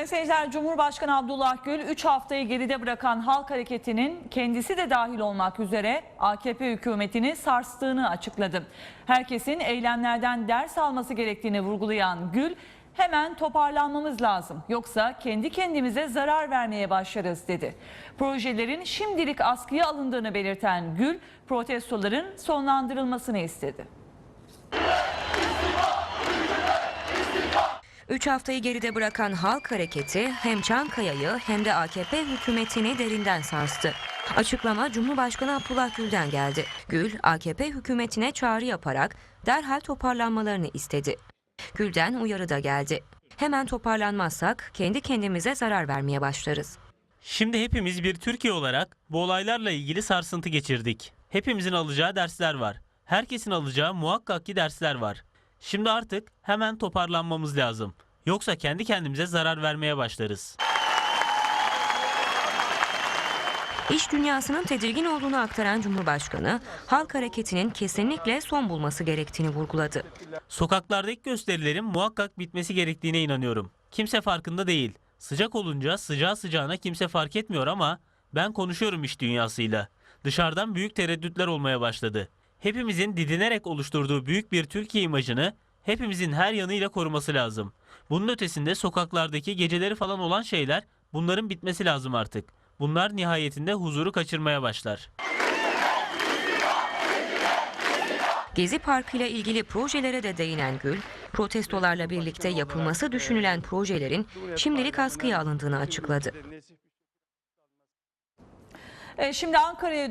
Sayın seyirciler Cumhurbaşkanı Abdullah Gül 3 haftayı geride bırakan Halk Hareketi'nin kendisi de dahil olmak üzere AKP hükümetini sarstığını açıkladı. Herkesin eylemlerden ders alması gerektiğini vurgulayan Gül hemen toparlanmamız lazım yoksa kendi kendimize zarar vermeye başlarız dedi. Projelerin şimdilik askıya alındığını belirten Gül protestoların sonlandırılmasını istedi. 3 haftayı geride bırakan Halk Hareketi hem Çankaya'yı hem de AKP hükümetini derinden sarstı. Açıklama Cumhurbaşkanı Abdullah Gül'den geldi. Gül, AKP hükümetine çağrı yaparak derhal toparlanmalarını istedi. Gül'den uyarı da geldi. Hemen toparlanmazsak kendi kendimize zarar vermeye başlarız. Şimdi hepimiz bir Türkiye olarak bu olaylarla ilgili sarsıntı geçirdik. Hepimizin alacağı dersler var. Herkesin alacağı muhakkak ki dersler var. Şimdi artık hemen toparlanmamız lazım. Yoksa kendi kendimize zarar vermeye başlarız. İş dünyasının tedirgin olduğunu aktaran Cumhurbaşkanı, Halk Hareketi'nin kesinlikle son bulması gerektiğini vurguladı. Sokaklardaki gösterilerin muhakkak bitmesi gerektiğine inanıyorum. Kimse farkında değil. Sıcak olunca sıcağı sıcağına kimse fark etmiyor ama ben konuşuyorum iş dünyasıyla. Dışarıdan büyük tereddütler olmaya başladı. Hepimizin didinerek oluşturduğu büyük bir Türkiye imajını hepimizin her yanıyla koruması lazım. Bunun ötesinde sokaklardaki geceleri falan olan şeyler bunların bitmesi lazım artık. Bunlar nihayetinde huzuru kaçırmaya başlar. Gezi Parkı ile ilgili projelere de değinen Gül, protestolarla birlikte yapılması düşünülen projelerin şimdilik askıya alındığını açıkladı. E, Şimdi Ankara'ya